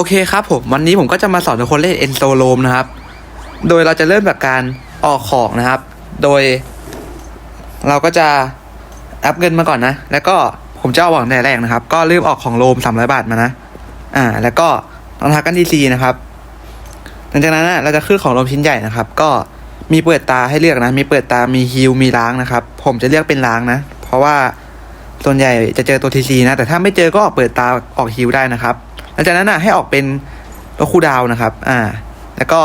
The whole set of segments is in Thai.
อเคครับผมวันนี้ผมก็จะมาสอนทุกคนเล่นเอนโซโลมนะครับ โดยเราจะเริ่มจากการออกของนะครับ โดย เราก็จะอัพเงินมาก่อนนะ แล้วก็ผมจะเอาของในแรกนะครับ ก็เริ่มออกของโลมสามร้อยบาทมานะ อ่า แล้วก็รองเท้ากันดีซีนะครับ หลังจากนั้นนะเราจะขึ้นของโลมชิ้นใหญ่นะครับ ก็มีเปิดตาให้เลือกนะ มีเปิดตา มีฮิลมีล้างนะครับ ผมจะเลือกเป็นล้างนะ เพราะว่าส่วนใหญ่จะเจอตัวทีซีนะ แต่ถ้าไม่เจอก็ออกเปิดตาออกฮิลได้นะครับ หลังจากนั้นนะให้ออกเป็นตัวคูดาวนะครับ อ่า แล้วก็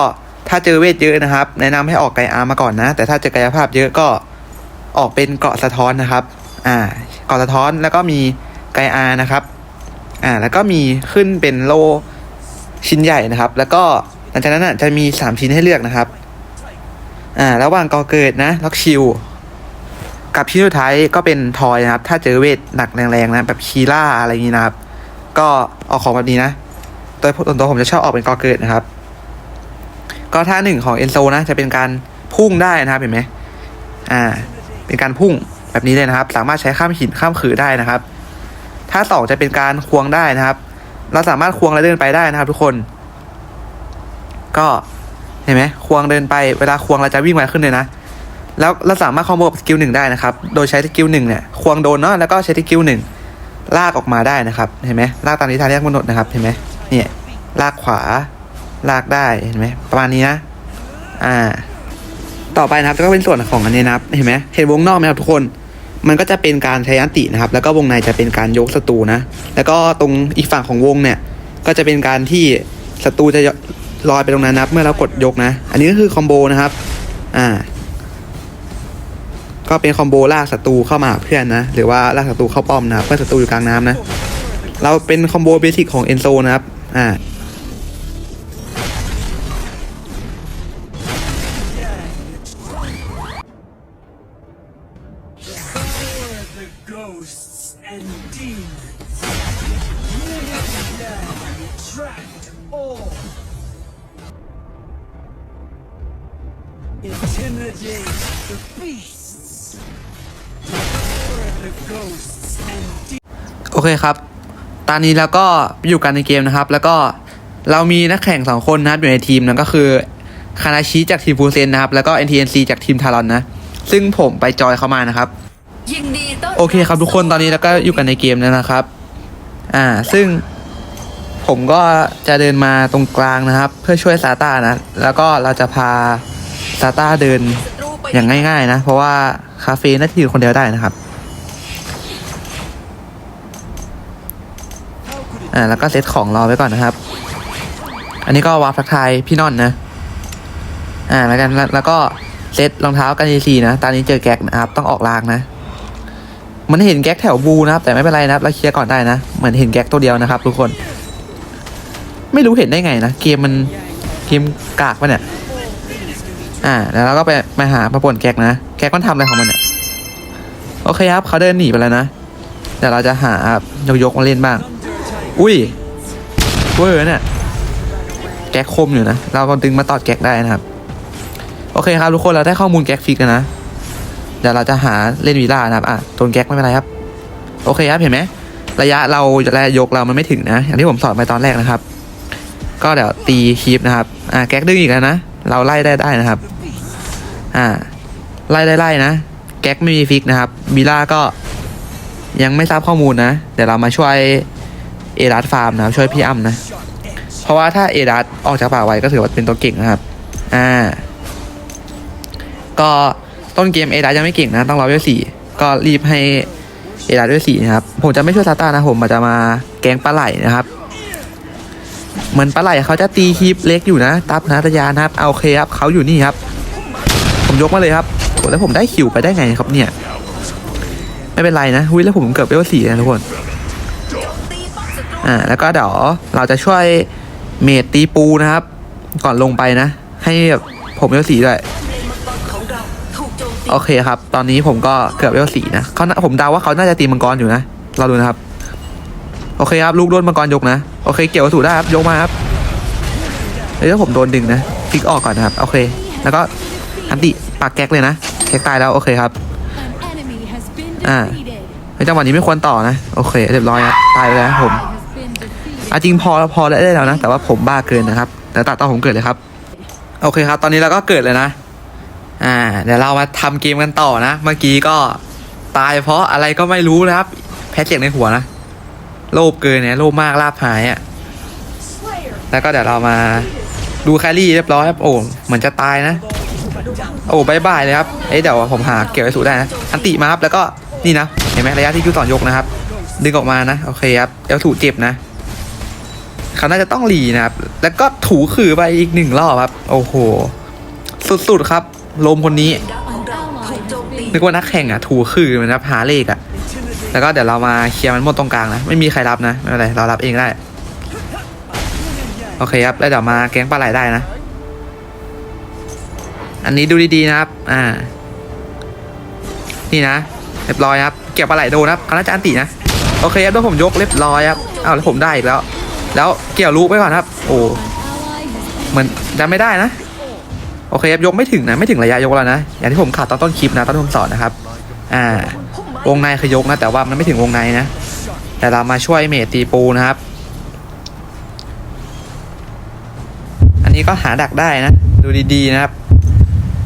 ถ้าเจอเวทเยอะนะครับ แนะนำให้ออกไกอาร์มาก่อนนะ แต่ถ้าเจอกายภาพเยอะก็ออกเป็นเกราะสะท้อนนะครับ อ่า เกราะสะท้อนแล้วก็มีไกอาร์นะครับ อ่า แล้วก็มีขึ้นเป็นโลชิ้นใหญ่นะครับ แล้วก็หลังจากนั้นนะจะมีสามชิ้นให้เลือกนะครับ อ่า ระหว่างกอเกิดนะล็อกชิลกับชิ้นสุดท้ายก็เป็นทอยนะครับ ถ้าเจอเวทหนักแรงๆนะแบบคีล่าอะไรอย่างนี้นะครับ ก็ออกของแบบนี้นะ โดยส่วนตัวผมจะชอบออกเป็นกอเกิดนะครับ ก็ท่าหนึ่งของเอนโซนะ จะเป็นการพุ่งได้นะครับเห็นไหมอ่า เป็นการพุ่งแบบนี้เลยนะครับ สามารถใช้ข้ามหินข้ามขือได้นะครับ ท่าสองจะเป็นการควงได้นะครับ เราสามารถควงและเดินไปได้นะครับ ทุกคน ก็เห็นไหมควงเดินไปเวลาควงเราจะวิ่งไวขึ้นเลยนะแล้วเราสามารถคอมโบกับสกิลหนึ่งได้นะครับ โดยใช้สกิลหนึ่งเนี่ย ควงโดนเนาะ แล้วก็ใช้สกิลหนึ่ง ลากออกมาได้นะครับ เห็นไหมลากตามที่ทางเรียกกำหนดนะครับ เห็นไหมเนี่ยลากขวา ลากได้ เห็นไหมประมาณนี้นะ อ่า ต่อไปนะครับก็เป็นส่วนของอันนี้นะครับ เห็นไหมเห็นวงนอกไหมครับทุกคน มันก็จะเป็นการใช้อันตินะครับ แล้วก็วงในจะเป็นการยกศัตรูนะ แล้วก็ตรงอีกฝั่งของวงเนี่ย ก็จะเป็นการที่ศัตรูจะลอยไปตรงนั้นนะครับ เมื่อเรากดยกนะ อันนี้ก็คือคอมโบนะครับ อ่า ก็เป็นคอมโบลากศัตรูเข้ามาเพื่อนนะ หรือว่าลากศัตรูเข้าป้อมนะเพื่อศัตรูอยู่กลางน้ำนะ เราเป็นคอมโบเบสิกของเอนโซนะครับ อ่า the ghosts and demons. Now attract all. Intimidate the beasts. Lure the ghosts and demons. โอเคครับ ตอนนี้แล้วก็อยู่กันในเกมนะครับ แล้วก็เรามีนักแข่งสองคนนะครับอยู่ในทีมนั่นก็คือคานาชิจากทีมฟูเซนนะครับ แล้วก็ NTNC จากทีมทารอนนะ ซึ่งผมไปจอยเข้ามานะครับ โอเคครับทุกคนตอนนี้แล้วก็อยู่กันในเกมแล้วนะครับ อ่า ซึ่งผมก็จะเดินมาตรงกลางนะครับ เพื่อช่วยซาต้านะ แล้วก็เราจะพาซาต้าเดินอย่างง่าย ๆ นะ เพราะว่า คาเฟ่น่าจะอยู่คนเดียวได้นะครับอ่าแล้วก็เซตของรอไว้ก่อนนะครับ อันนี้ก็วาร์ปทักทายพี่นอนนะอ่าแล้วกันแล้วก็เซตรองเท้ากันดีซีนะ ตอนนี้เจอแก๊กนะครับ ต้องออกลางนะ มันเห็นแก๊กแถวบูนะครับ แต่ไม่เป็นไรนะครับเราเคลียร์ก่อนได้นะ เหมือนเห็นแก๊กตัวเดียวนะครับ ทุกคน ไม่รู้เห็นได้ไงนะ เกมมันเกมกากปะเนี่ย อ่า แล้วเราก็ไปมาหามาป่นแก๊กนะ แก๊กมันทำอะไรของมันเนี่ย โอเคครับเขาเดินหนีไปแล้วนะ เดี๋ยวเราจะหายกยกมาเล่นบ้าง อุ้ยเวอร์เนี่ย แก๊กคมอยู่นะ เราก็ดึงมาตอดแก๊กได้นะครับ โอเคครับทุกคนเราได้ข้อมูลแก๊กฟิกแล้วนะ เดี๋ยวเราจะหาเล่นวีล่านะครับ อะโดนแก๊กไม่เป็นไรครับ โอเคครับเห็นไหมระยะเราระยะยกเรามันไม่ถึงนะ อย่างที่ผมสอนไปตอนแรกนะครับ ก็เดี๋ยวตีคีปนะครับ อ่าแก๊กดึงอีกแล้วนะ เราไล่ได้ได้นะครับ อ่า ไล่ไล่นะ แก๊กไม่มีฟิกนะครับวีล่าก็ยังไม่ทราบข้อมูลนะ เดี๋ยวเรามาช่วยเอรัสฟาร์มนะครับ ช่วยพี่อ้ำนะ เพราะว่าถ้าเอรัสออกจากป่าไว้ก็ถือว่าเป็นตัวเก่งนะครับ อ่า ก็ต้นเกมเอรัสยังไม่เก่งนะ ต้องรอเวลสี่ก็รีบให้เอรัสเวลสี่นะครับ ผมจะไม่ช่วยซาตานะผมจะมาแกงปลาไหลนะครับ เหมือนปลาไหลเขาจะตีคีปเล็กอยู่นะ ตับนาตะยานะครับเอาเคครับเขาอยู่นี่ครับ ผมยกมาเลยครับโอ้แล้วผมได้คิวไปได้ไงครับเนี่ย ไม่เป็นไรนะหุ้ยแล้วผมเกือบเวลสี่นะทุกคน อ่า แล้วก็เดี๋ยวเราจะช่วยเมดตีปูนะครับ ก่อนลงไปนะ ให้แบบผมเวลสี่ด้วยเลนมังกรของเราถูกโอเคครับ ตอนนี้ผมก็เกือบเวลสี่นะเขาผมเดาว่าเขาน่าจะตีมังกรอยู่นะ เราดูนะครับ โอเคครับ ลูกโดนมังกรยกนะ โอเค เกี่ยววัตถุได้ครับ ยกมาครับเฮ้ยวผมโดนดึงนะพลิกออกก่อนนะครับ โอเค แล้วก็อันติ ปากแก๊กเลยนะแก๊กตายแล้วโอเคครับ An enemy has been Ah. defeated. เฮ้ยจังหวะนี้ไม่ควรต่อนะโอเคเรียบร้อยครับตายไปแล้วครับผม Has been defeated. เอาจริงพอพอได้ได้แล้วนะ แต่ว่าผมบ้าเกินนะครับแต่ตัดตอนผมเกิดเลยครับ โอเคครับ ตอนนี้เราก็เกิดเลยนะ อ่า เดี๋ยวเรามาทำเกมกันต่อนะ เมื่อกี้ก็ตายเพราะอะไรก็ไม่รู้นะครับ แพ้เสียงในหัวนะโลภเกินเนี่ยโลภมากลาบหายอะ่ะแล้วก็เดี๋ยวเรามาดูแครี่เรียบร้อยครับโอ้เหมือนจะตายนะ โอ้บายบายเลยครับเอ้เดี๋ยวผมหาเก็บไว้สูได้นะ อันติมาครับ แล้วก็นี่นะ เห็นไหมระยะที่คิวต่อนยกนะครับ ดึงออกมานะ โอเคครับเอลถูเจ็บนะ เขาน่าจะต้องหลีนะครับ แล้วก็ถูขือไปอีกหนึ่งรอบครับ โอ้โห สุดๆครับ ลมคนนี้ดักของเราถูกโจมตีนึกว่านักแข่งอะ ถูขือเหมันนะหาเลขอะ แล้วก็เดี๋ยวเรามาเคลียร์มันหมดตรงกลางนะ ไม่มีใครรับนะ ไม่เป็นไร เรารับเองได้ โอเคครับ แล้วเดี๋ยวมาแก๊งปลาไหลได้นะ อันนี้ดูดีๆนะครับ อ่า นี่นะ เรียบร้อยครับ เก็บปลาไหลโดนครับคณะจารย์ตินะ โอเคครับแล้วผมยกเรียบร้อยครับอ้าวแล้วผมได้อีกแล้ว แล้วเกี่ยวลูกไว้ก่อนครับ โอ้เหมือนจะไม่ได้นะ โอเคครับยกไม่ถึงนะ ไม่ถึงระยะยกแล้วนะ อย่างที่ผมขาดตอนต้นคลิปนะ ตอนที่ผมสอนนะครับ อ่า วงในคือยกนะ แต่ว่ามันไม่ถึงวงในนะ แต่เรามาช่วยเมทตีปูนะครับอันนี้ก็หาดักได้นะ ดูดีๆนะครับ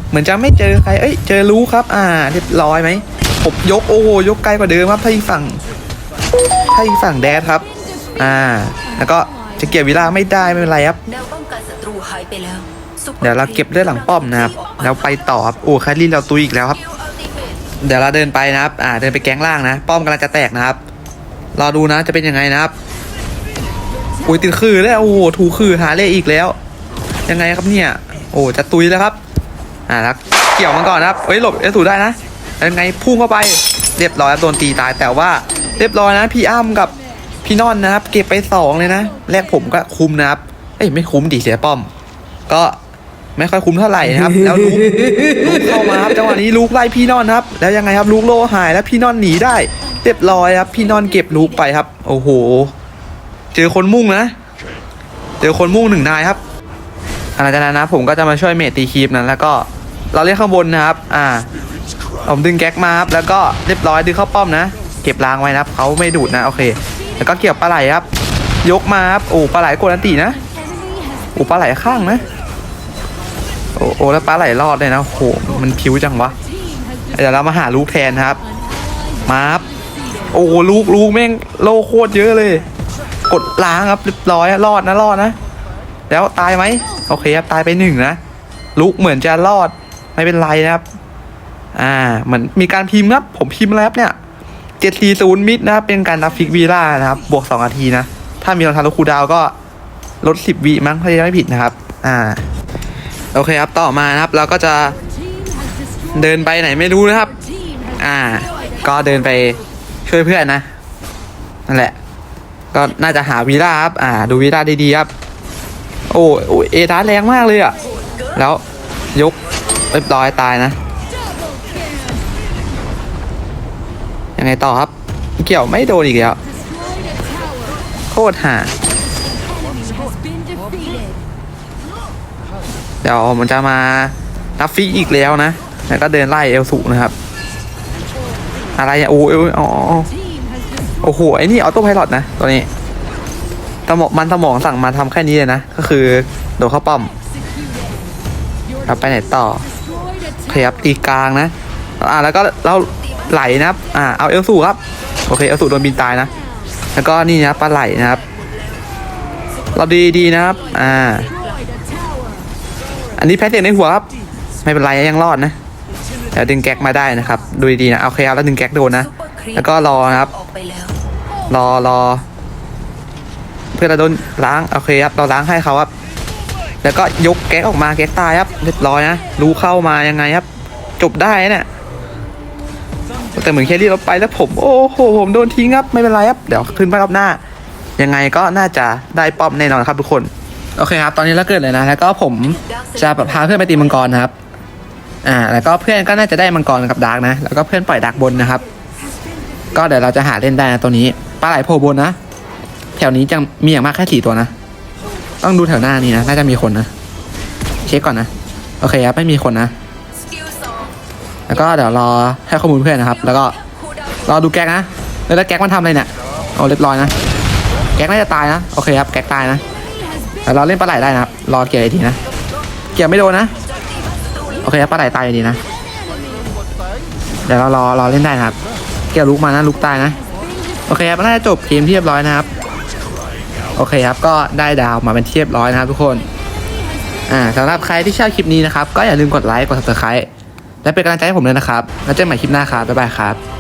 เหมือนจะไม่เจอใคร เอ้ย เจอรู้ครับ อ่า เรียบร้อยไหมผมยกโอ้โหยกไกลกว่าเดิมครับถ้าอีกฝั่งถ้าอีกฝั่งแดดครับ อ่า แล้วก็จะเก็บเวลาไม่ได้ไม่เป็นไรครับแนวป้องกันศัตรูหายไปแล้วซุปปอเดี๋ยวเราเก็บเลือดหลังป้อมนะครับ แล้วไปต่อครับ โอ้แคลรี่เราตุยอีกแล้วครับคิวอัลติเมทเดี๋ยวเราเดินไปนะครับ อ่า เดินไปแก๊งล่างนะ ป้อมกำลังจะแตกนะครับ รอดูนะ จะเป็นยังไงนะครับอุ้ยติดคือแล้วโอ้โหถูคือหาเลขอีกแล้ว ยังไงครับเนี่ย โอ้จะตุยแล้วครับ อ่าแล้วเกี่ยวมันก่อนนะครับเฮ้ยหลบเอสูได้นะแล้วยังไงพุ่งเข้าไปเรียบร้อยครับโดนตีตายแต่ว่าเรียบร้อยนะพี่อ้ำกับพี่นอนนะครับ เก็บไปสองเลยนะแรกผมก็คุมนะครับเอ้ยไม่คุ้มดิเสียป้อม ก็ไม่ค่อยคุ้มเท่าไหร่นะครับ แล้วลูกลูกเข้ามาครับจังหวะนี้ลูกไล่พี่นอนครับ แล้วยังไงครับลูกโลหายแล้วพี่นอนหนีได้เรียบร้อยครับ พี่นอนเก็บลูกไปครับ โอ้โห เจอคนมุ่งนะ เจอคนมุ่งหนึ่งนายครับหลังจากนั้นนะผมก็จะมาช่วยเมทตีคีปนั้นแล้วก็ เราเล่นข้างบนนะครับ อ่า ผมดึงแก๊กมาครับ แล้วก็เรียบร้อยดึงเข้าป้อมนะ เก็บรางไว้นะครับเขาไม่ดูดนะ โอเค แล้วก็เกี่ยวปลาไหลครับ ยกมาครับ โอ้ปลาไหลโกดอันตีนะ โอ้ปลาไหลข้างนะ โอ้โอ้แล้วปลาไหลรอดเลยนะโอ้โหมันผิวจังวะ เดี๋ยวเรามาหาลูกแทนครับ มาครับ โอ้ลูกลูกแม่งโลโคตรเยอะเลย กดล้างครับเรียบร้อยรอดนะรอดนะ แล้วตายไหม โอเคครับตายไปหนึ่งนะ ลูกเหมือนจะรอด ไม่เป็นไรนะครับ อ่าเหมือนมีการพิมพ์ครับ ผมพิมพ์แล้วครับเนี่ยเจ็ดสี่ศูนย์มิดนะครับเป็นการนับฟิกวีล่านะครับ บวกสองนาทีนะ ถ้ามีรองเท้าลูกคูดาวก็ลดสิบวิมั้งถ้าจะไม่ผิดนะครับ อ่า โอเคครับต่อมานะครับ เราก็จะเดินไปไหนไม่รู้นะครับ อ่า ก็เดินไปช่วยเพื่อนนะนั่นแหละ ก็น่าจะหาวีล่าครับ อ่า ดูวีล่าดีๆครับ โอ้โอ้เอดาแรงมากเลยอะ แล้วยก เรียบร้อยตายนะ ยังไงต่อครับ เกี่ยวไม่โดนอีกแล้ว โคตรห่าเดี๋ยวมันจะมานับฟิกอีกแล้วนะ แล้วก็เดินไล่เอลสูนะครับ อะไรอะโอ้ยโอ้ยอ๋ออ๋อโอ้โห ไอ้นี่ออโต้ไพลอตนะ ตัวนี้สมองมันสมองสั่งมาทำแค่นี้เลยนะ ก็คือ โดนเข้าป้อมเราไปไหนต่อ ขยับตีกลางนะ อ่าแล้วก็เราไหลนะครับ อ่าเอาเอลสูครับ โอเคเอลสูโดนบินตายนะ แล้วก็นี่นะปลาไหลนะครับ เราดีๆนะครับ อ่า อันนี้แพ้เสียงในหัวครับ ไม่เป็นไรยังรอดนะเดี๋ยวดึงแก๊กมาได้นะครับ ดูดีๆนะโอเคครับแล้วดึงแก๊กโดนนะ แล้วก็รอนะครับ รอรอ เพื่อเราโดนล้างโอเคครับเราล้างให้เขาครับ แล้วก็ยกแก๊กออกมาแก๊กตายครับเรียบร้อยนะรู้เข้ามายังไงครับ จบได้นะเนี่ยแต่เหมือนแครี่เราไปแล้วผมโอ้โหผมโดนทิ้งครับไม่เป็นไรครับเดี๋ยวขึ้นไปรอบหน้า ยังไงก็น่าจะได้ป้อมแน่นอนครับทุกคนโอเคครับตอนนี้เราเกิดเลยนะ แล้วก็ผมจะพาเพื่อนไปตีมังกรนะครับอ่าแล้วก็เพื่อนก็น่าจะได้มังกรกับดาร์กนะ แล้วก็เพื่อนปล่อยดาร์กบนนะครับ ก็เดี๋ยวเราจะหาเล่นได้นะตัวนี้ปลาไหลโผล่บนนะ แถวนี้จะมีอย่างมากแค่สี่ตัวนะ ต้องดูแถวหน้านี้นะ น่าจะมีคนนะ เช็คก่อนนะ โอเคครับไม่มีคนนะ แล้วก็เดี๋ยวรอให้ข้อมูลเพื่อนนะครับ แล้วก็รอดูแก๊กนะ แล้วแก๊กมันทำอะไรเนี่ยโอ้เรียบร้อยนะ แก๊กน่าจะตายนะ โอเคครับ แก๊กตายนะแต่เราเล่นปลาไหลได้นะครับ รอเกี่ยวไอทีนะ เกี่ยวไม่โดนนะ โอเคครับปลาไหลตายอยู่ดีนะ เดี๋ยวเรารอรอเล่นได้นะครับ เกี่ยวลุกมานะลุกตายนะ โอเคครับน่าจะจบเกมที่เรียบร้อยนะครับ โอเคครับก็ได้ดาวมาเป็นที่เรียบร้อยนะครับทุกคนอ่าสำหรับใครที่ชอบคลิปนี้นะครับ ก็อย่าลืมกดไลค์กด subscribe และเป็นกำลังใจให้ผมเลยนะครับ แล้วเจอกันใหม่คลิปหน้าครับบ๊ายบายครับ